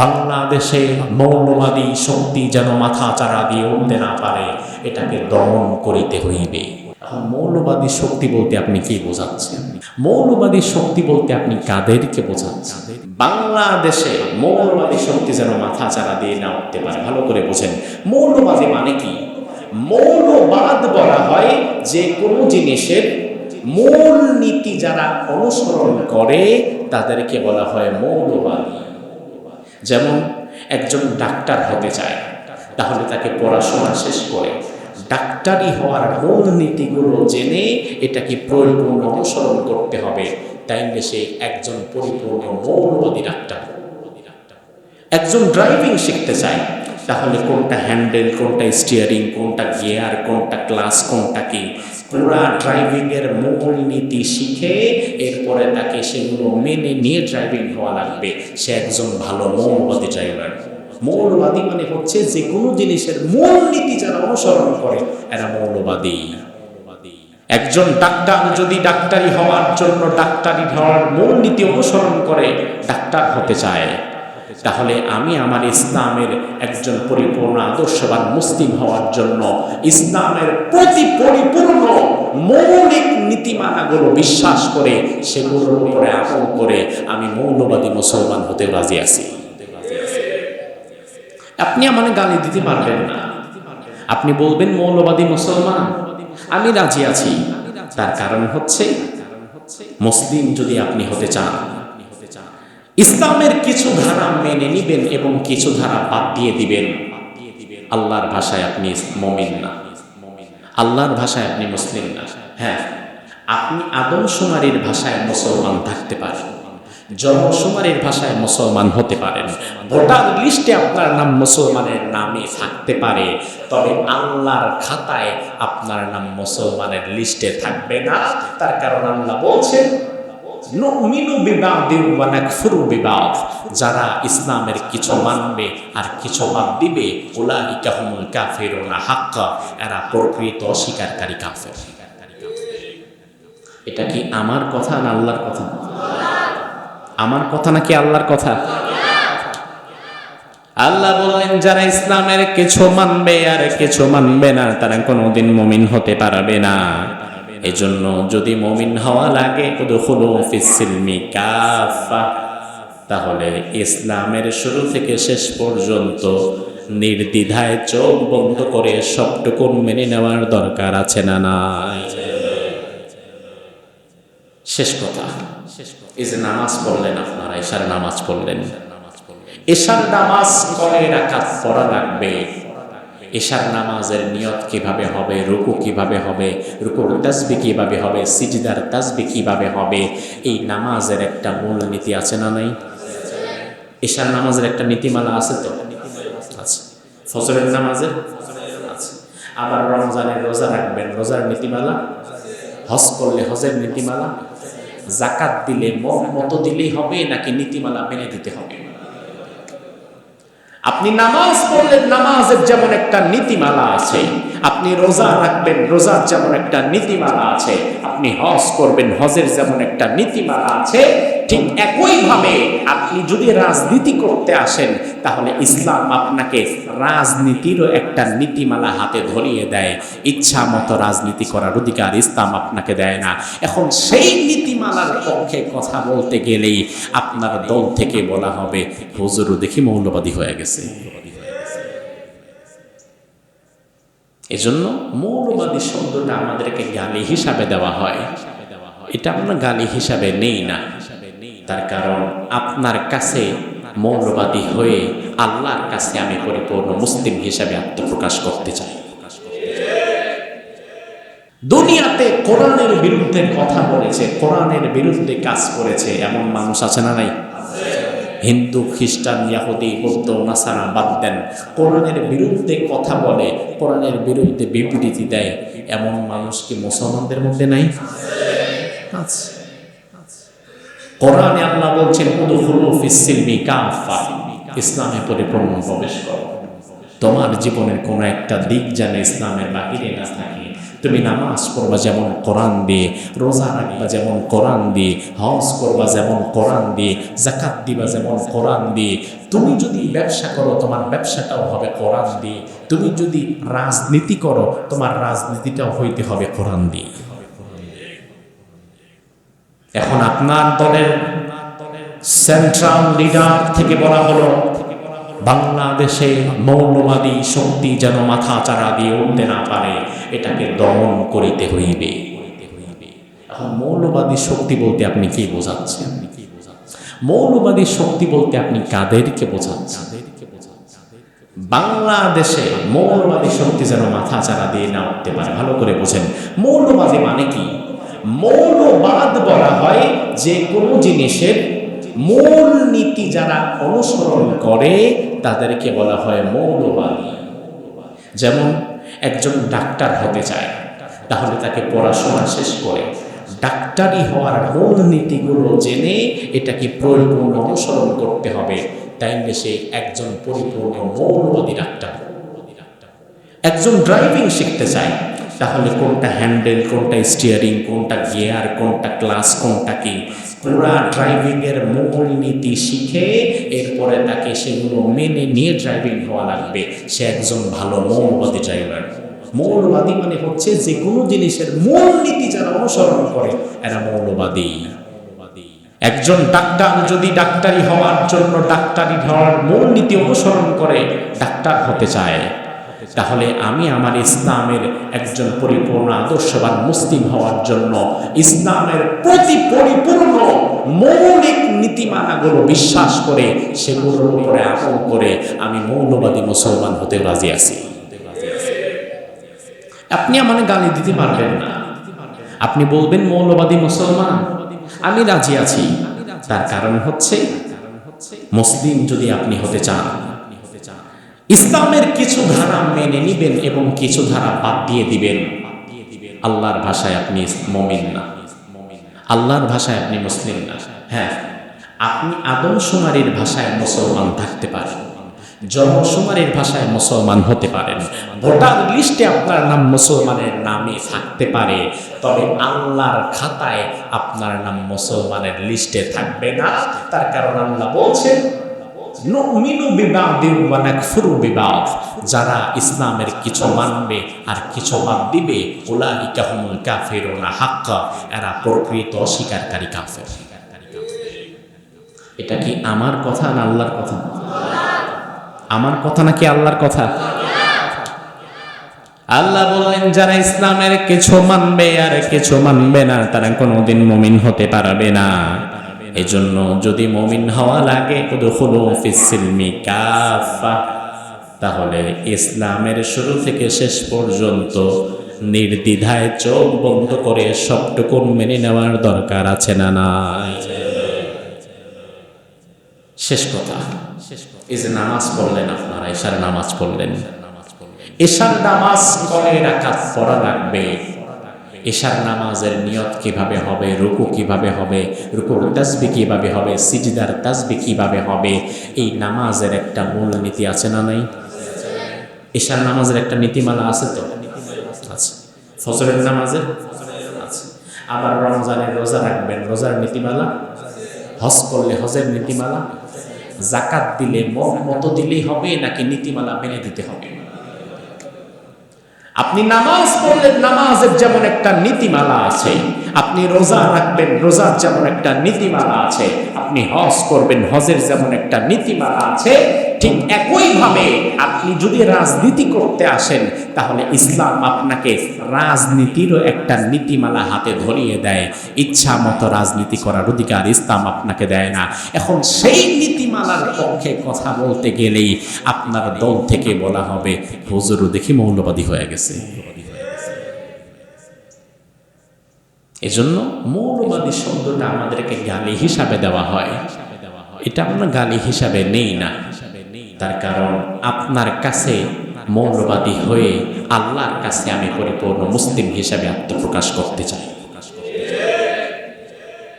বাংলাদেশে মৌলবাদী শক্তি যেন মাথা চারা দিয়ে উঠতে না পারে, এটাকে দমন করিতে হইবে। মৌলবাদী শক্তি বলতে আপনি কি বোঝাচ্ছেন? মৌলবাদী শক্তি বলতে আপনি কাদেরকে বোঝাচ্ছেন? বাংলাদেশে মৌলবাদী শক্তি যেন মাথা চারা দিয়ে না উঠতে পারে, ভালো করে বোঝেন। মৌলবাদী মানে কি? মৌলবাদ বলা হয় যে কোনো জিনিসের মূল নীতি যারা অনুসরণ করে, তাদেরকে বলা হয় মৌলবাদী। যেমন একজন ডাক্তার হতে চায়, তাহলে তাকে পড়াশোনা শেষ করে ডাক্তারি হওয়ার মূল নীতিগুলো জেনে এটাকে পরিপূর্ণ অনুসরণ করতে হবে। তাইলে সে একজন পরিপূর্ণ মৌলবাদী ডাক্তার। একজন ড্রাইভিং শিখতে চায় তাহলে কোনটা হ্যান্ডেল কোনটা স্টিয়ারিং কোনটা গিয়ার কোনটা ক্লাস কোনটা কি? পুরা ড্রাইভিং এর মূল নীতি শিখে এরপরে তাকে সেগুলো মেনে নিয়ে ড্রাইভিং হওয়া লাগবে। সে একজন ভালো মৌলবাদী ড্রাইভার মৌলবাদী মানে হচ্ছে যে কোনো জিনিসের মূল নীতি যারা অনুসরণ করে, এরা মৌলবাদী। একজন ডাক্তার যদি ডাক্তারি হওয়ার জন্য ডাক্তারি হওয়ার মূল নীতি অনুসরণ করে, ডাক্তার হতে চায়। তাহলে আমি আমার ইসলামের একজন পরিপূর্ণ আদর্শবান মুসলিম হওয়ার জন্য ইসলামের প্রতি পরিপূর্ণ মৌলিক নীতিমালাগুলো বিশ্বাস করে সেগুলোর উপরে আমল করে আমি মৌলবাদী মুসলমান হতে রাজি আছি। আপনি আমাকে গালি দিতে পারবেন না। আপনি বলবেন মৌলবাদী মুসলমান। আমি রাজি আছি। তার কারণ হচ্ছে, মুসলিম যদি আপনি হতে চান ইসলামের কিছু ধারা মেনে নিবেন এবং কিছু ধারা বাদ দিয়ে দিবেন। আল্লাহর ভাষায় আপনি মমিন না। আল্লাহর ভাষায় আপনি মুসলিম না। হ্যাঁ আপনি আদমশুমারির ভাষায় মুসলমান থাকতে পারেন। জনশুমারির ভাষায় মুসলমান হতে পারেন। ভোটার লিস্টে আপনার নাম মুসলমানের নামে থাকতে পারে। তবে আল্লাহর খাতায় আপনার নাম মুসলমানের লিস্টে থাকবে না। তার কারণ আল্লাহ বলছেন নুমিনু ওয়া নাকফুরু বিবাদ। যারা ইসলামের কিছু মানবে আর কিছু বাদ দিবে, উলাইকা হুমুল কাফিরুনা হাক্কা। এরা প্রকৃত অস্বীকারী কাফের। এটা কি আমার কথা না আল্লাহর কথা? আমার কথা নাকি আল্লাহর কথা? আল্লাহ বললেন, যারা ইসলামের কিছু মানবে আর কিছু মানবে না, তারা কোনোদিন মমিন হতে পারবে না। এজন্য যদি মমিন হওয়া লাগে তাহলে ইসলামের শুরু থেকে শেষ পর্যন্ত নির্দ্বিধায় চোখ বন্ধ করে সবটুকুন মেনে নেওয়ার দরকার আছে না নাই? শেষ কথা। এই যে নামাজ পড়লেন আপনারা এশার নামাজ পড়লেন। এশার নামাজ কয় রাকাত পড়া লাগবে? এশার নামাজের নিয়ত কীভাবে হবে, রুকু কীভাবে হবে, রুকুর তাসবি কীভাবে হবে, সিজদার তাসবি কীভাবে হবে, এই নামাজের একটা মূল নীতি আছে না নাই? এশার নামাজের একটা নীতিমালা আছে তো? আছে। নামাজের? আবার রমজানের রোজা রাখবেন, রোজার নীতিমালা? হজ করলে হজের নীতিমালা? জাকাত দিলে মন মতো দিলেই হবে নাকি নীতিমালা মেনে দিতে হবে? আপনি নামাজ পড়লেন, নামাজের যেমন একটা নীতিমালা আছে, আপনি রোজা রাখবেন রোজার যেমন একটা নীতিমালা আছে, আপনি হজ করবেন, হজের যেমন একটা নীতিমালা আছে ঠিক একইভাবে আপনি যদি রাজনীতি করতে আসেন, তাহলে ইসলাম আপনাকে রাজনীতিরও একটা নীতিমালা হাতে ধরিয়ে দেয়। ইচ্ছা মতো রাজনীতি করার অধিকার ইসলাম আপনাকে দেয় না। এখন সেই নীতিমালার পক্ষে কথা বলতে গেলেই আপনার দল থেকে বলা হবে হুজুরও দেখি মৌলবাদী হয়ে গেছে। এজন্য মৌলবাদী শব্দটা আমাদেরকে গালি হিসাবে দেওয়া হয়। এটা আমরা গালি হিসাবে নেই না। তার কারণ আপনার কাছে মৌলবাদী হয়ে আল্লাহর কাছে আমি পরিপূর্ণ মুসলিম হিসাবে আত্মপ্রকাশ করতে চাই। দুনিয়াতে কোরআনের বিরুদ্ধে কথা বলেছে, কোরআনের বিরুদ্ধে কাজ করেছে, এমন মানুষ আছে না নাই? হিন্দু, খ্রিস্টান, ইয়াহুদি, বৌদ্ধ, নাসারা বাদ দেন। কোরআনের বিরুদ্ধে কথা বলে, কোরআনের বিরুদ্ধে বিবৃতি দেয়, এমন মানুষ কি মুসলমানদের মধ্যে নাই? আছে। কোরআনে আল্লাহ বলছেন ইসলামে পরিপূর্ণ প্রবেশ করো। তোমার জীবনের কোনো একটা দিক যেন ইসলামের বাহিরে না থাকে। তুমি নামাজ পড়বা যেমন কোরআন দিয়ে, রোজা রাখবা যেমন কোরআন দিয়ে, হজ করবা যেমন কোরআন দিয়ে জাকাত দিবা যেমন কোরআন দিয়ে। তুমি যদি ব্যবসা করো, তোমার ব্যবসাটাও হবে কোরআন দিয়ে। তুমি যদি রাজনীতি করো, তোমার রাজনীতিটাও হইতে হবে কোরআন দিয়ে। এখন আপনার দলের সেন্ট্রাল লিডার থেকে বলা হলো, বাংলাদেশে মৌলবাদী শক্তি যেন মাথা চারা দিয়ে উঠতে না পারে, এটাকে দমন করিতে হইবে। এখন মৌলবাদী শক্তি বলতে আপনি কি বোঝাচ্ছেন? মৌলবাদী শক্তি বলতে আপনি কাদেরকে বোঝাচ্ছেন? বাংলাদেশে মৌলবাদী শক্তি যেন মাথা চারা দিয়ে না উঠতে পারে, ভালো করে বোঝেন। মৌলবাদী মানে কি? মৌলবাদ বলা হয় যে কোনো জিনিসের মূল নীতি যারা অনুসরণ করে, তাদেরকে বলা হয় মৌলবাদী। যেমন একজন ডাক্তার হতে চায়, তাহলে তাকে পড়াশোনা শেষ করে ডাক্তারি হওয়ার মূল নীতিগুলো জেনে এটাকে পরিপূর্ণ অনুসরণ করতে হবে। তাইলে সে একজন পরিপূর্ণ মৌলবাদী ডাক্তার। একজন ড্রাইভিং শিখতে চায় তাহলে কোনটা হ্যান্ডেল, কোনটা স্টিয়ারিং কোনটা গিয়ার কোনটা ক্লাস কোনটা কি? পুরা ড্রাইভিং এর মূল নীতি শিখে এরপরে তাকে সেগুলো মেনে নিয়ে ড্রাইভিং হওয়া লাগবে। সে একজন ভালো মৌলবাদী ড্রাইভার মৌলবাদী মানে হচ্ছে যে কোনো জিনিসের মূল নীতি যারা অনুসরণ করে, এরা মৌলবাদী। একজন ডাক্তার যদি ডাক্তারি হওয়ার জন্য ডাক্তারি হওয়ার মূল নীতি অনুসরণ করে, ডাক্তার হতে চায়। তাহলে আমি আমার ইসলামের একজন পরিপূর্ণ আদর্শবান মুসলিম হওয়ার জন্য ইসলামের প্রতি পরিপূর্ণ মৌলিক নীতিমালাগুলো বিশ্বাস করে সেগুলোর উপরে আমল করে আমি মৌলবাদী মুসলমান হতে রাজি আছি। আপনি আমাকে গালি দিতে পারবেন না। আপনি বলবেন মৌলবাদী মুসলমান, আমি রাজি আছি। তার কারণ হচ্ছে, মুসলিম যদি আপনি হতে চান ইসলামের কিছু ধারা মেনে নিবেন এবং কিছু ধারা বাদ দিয়ে দিবেন। আল্লাহর ভাষায় আপনি মমিন না। আল্লাহর ভাষায় আপনি মুসলিম না। হ্যাঁ আপনি আদমশুমারির ভাষায় মুসলমান থাকতে পারেন। জনশুমারির ভাষায় মুসলমান হতে পারেন। ভোটার লিস্টে আপনার নাম মুসলমানের নামে থাকতে পারে। তবে আল্লাহর খাতায় আপনার নাম মুসলমানের লিস্টে থাকবে না। তার কারণ আল্লাহ বলছেন নুমিনু বিবাদিন ওয়া নাকফুরু বিবাদ। যারা ইসলামের কিছু মানবে আর কিছু বাদ দিবে, উলাইকা হুমুল কাফিরুনা হাক্কা। এরা প্রকৃত অস্বীকারী কাফের। এটা কি আমার কথা না আল্লাহর কথা? আমার কথা নাকি আল্লাহর কথা? আল্লাহ বললেন, যারা ইসলামের কিছু মানবে আর কিছু মানবে না, তারা কোনোদিন মুমিন হতে পারবে না। এজন্য যদি মমিন হওয়া লাগে তাহলে ইসলামের শুরু থেকে শেষ পর্যন্ত নির্দ্বিধায় চোখ বন্ধ করে সবটুকু মেনে নেওয়ার দরকার আছে না নাই? শেষ কথা। এই যে নামাজ পড়লেন আপনারা এশার নামাজ পড়লেন। এশার নামাজ কয় রাকাত পড়া লাগবে? এশার নামাজের নিয়ত কীভাবে হবে, রুকু কীভাবে হবে, রুকুর তাসবি কীভাবে হবে, সিজদার তাসবি কীভাবে হবে, এই নামাজের একটা মূল নীতি আছে না নাই? এশার নামাজের একটা নীতিমালা আছে তো? আছে। ফজরের নামাজের? আবার রমজানের রোজা রাখবেন, রোজার নীতিমালা? হজ করলে হজের নীতিমালা? জাকাত দিলে মতো দিলেই হবে নাকি নীতিমালা মেনে দিতে হবে? আপনি নামাজ পড়লেন, নামাজের যেমন একটা নীতিমালা আছে, আপনি রোজা রাখবেন, রোজার যেমন একটা নীতিমালা আছে আপনি হজ করবেন। হজের যেমন একটা নীতিমালা আছে, ঠিক একইভাবে আপনি যদি রাজনীতি করতে আসেন, তাহলে ইসলাম আপনাকে রাজনীতিরও একটা নীতিমালা হাতে ধরিয়ে দেয়। ইচ্ছা মতো রাজনীতি করার অধিকার ইসলাম আপনাকে দেয় না। এখন সেই নীতিমালার পক্ষে কথা বলতে গেলেই আপনার দল থেকে বলা হবে, হুজুরও দেখি মৌলবাদী হয়ে গেছে। এজন্য মৌলবাদী শব্দটা আমাদেরকে গালি হিসাবে দেওয়া হয়। এটা আমরা গালি হিসাবে নেই না। তার কারণ আপনার কাছে মৌলবাদী হয়ে আল্লাহর কাছে আমি পরিপূর্ণ মুসলিম হিসাবে আত্মপ্রকাশ করতে চাই।